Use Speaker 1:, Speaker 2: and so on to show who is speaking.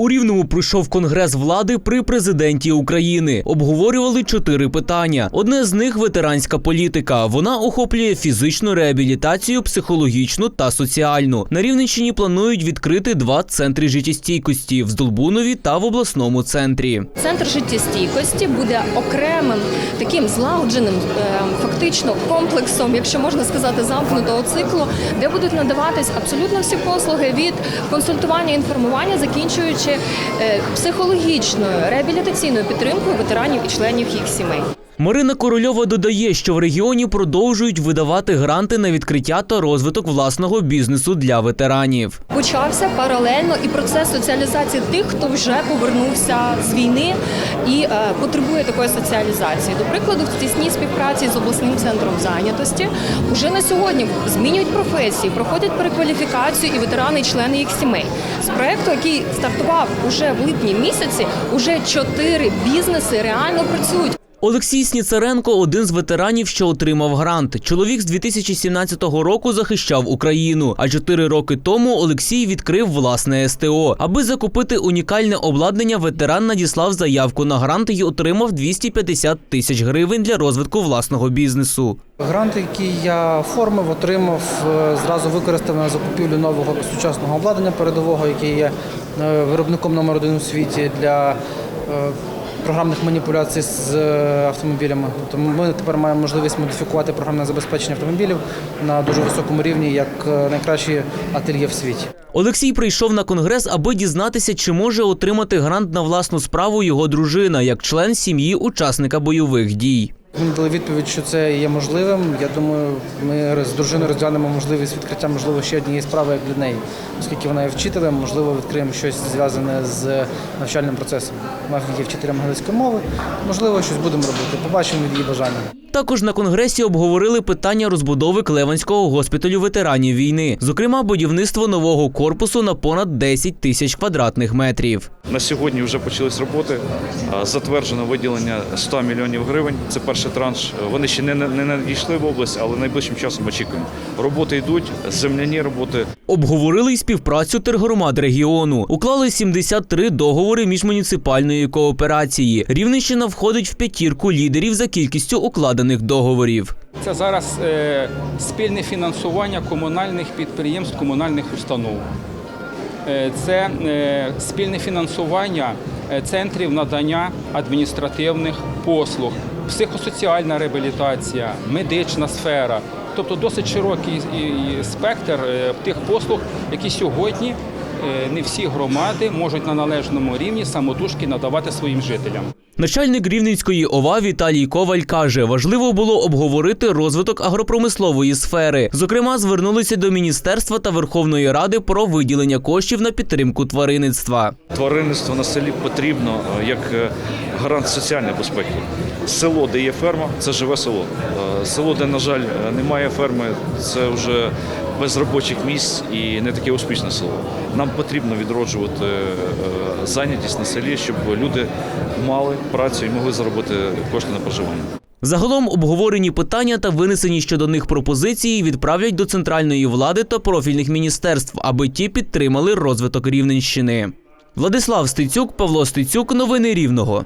Speaker 1: У Рівному пройшов конгрес влади при президенті України. Обговорювали чотири питання. Одне з них ветеранська політика. Вона охоплює фізичну реабілітацію, психологічну та соціальну. На Рівненщині планують відкрити два центри життєстійкості в Здолбунові та в обласному центрі.
Speaker 2: Центр життєстійкості буде окремим таким злагодженим, е, фактично комплексом, якщо можна сказати, замкнутого циклу, де будуть надаватись абсолютно всі послуги від консультування, інформування, закінчуючи психологічною реабілітаційною підтримкою ветеранів і членів їх сімей.
Speaker 1: Марина Корольова додає, що в регіоні продовжують видавати гранти на відкриття та розвиток власного бізнесу для ветеранів.
Speaker 2: Почався паралельно і процес соціалізації тих, хто вже повернувся з війни і е, потребує такої соціалізації. До прикладу, в тісній співпраці з обласним центром зайнятості уже на сьогодні змінюють професії, проходять перекваліфікацію і ветерани, і члени їх сімей. З проекту, який стартував уже в липні місяці, уже чотири бізнеси реально працюють.
Speaker 1: Олексій Сніцаренко один з ветеранів, що отримав грант. Чоловік з 2017 року захищав Україну. А чотири роки тому Олексій відкрив власне СТО. Аби закупити унікальне обладнання, ветеран надіслав заявку на грант і отримав 250 тисяч гривень для розвитку власного бізнесу.
Speaker 3: Грант, який я оформив, отримав, е, зразу використав на закупівлю нового сучасного обладнання передового, який є е, виробником номер один у світі для е, програмних маніпуляцій з е, автомобілями. Тобто ми тепер маємо можливість модифікувати програмне забезпечення автомобілів на дуже високому рівні, як е, найкращі ательє в світі.
Speaker 1: Олексій прийшов на конгрес, аби дізнатися, чи може отримати грант на власну справу його дружина як член сім'ї учасника бойових дій.
Speaker 3: Дали відповідь, що це є можливим. Я думаю, ми з дружиною розглянемо можливість відкриття, можливо, ще однієї справи як для неї, оскільки вона є вчителем, можливо, відкриємо щось зв'язане з навчальним процесом. Вона є вчителем англійської мови. Можливо, щось будемо робити. Побачимо від її бажання.
Speaker 1: Також на конгресі обговорили питання розбудови Клеванського госпіталю ветеранів війни, зокрема будівництво нового корпусу на понад 10 тисяч квадратних метрів.
Speaker 4: На сьогодні вже почались роботи. Затверджено виділення 100 мільйонів гривень. Це перший транш. Вони ще не, не надійшли в область, але найближчим часом очікуємо. Роботи йдуть, земляні роботи.
Speaker 1: Обговорили й співпрацю тергромад регіону. Уклали 73 договори міжмуніципальної кооперації. Рівненщина входить в п'ятірку лідерів за кількістю укладених договорів.
Speaker 5: Це зараз е, спільне фінансування комунальних підприємств, комунальних установ. Е, Це е, спільне фінансування е, центрів надання адміністративних послуг, психосоціальна реабілітація, медична сфера. Тобто досить широкий спектр тих послуг, які сьогодні не всі громади можуть на належному рівні самотужки надавати своїм жителям.
Speaker 1: Начальник Рівненської ОВА Віталій Коваль каже, важливо було обговорити розвиток агропромислової сфери. Зокрема, звернулися до міністерства та Верховної Ради про виділення коштів на підтримку тваринництва.
Speaker 4: Тваринництво на селі потрібно е, як е, гарант соціальної безпеки. Село, де є ферма, це живе село. Е, Село, де, на жаль, е, немає ферми, це вже без робочих місць і не таке успішне село. Нам потрібно відроджувати е, зайнятість на селі, щоб люди мали працю і могли заробити кошти на проживання.
Speaker 1: Загалом обговорені питання та винесені щодо них пропозиції відправлять до центральної влади та профільних міністерств, аби ті підтримали розвиток Рівненщини. Владислав Стецюк, Павло Стецюк, новини Рівного.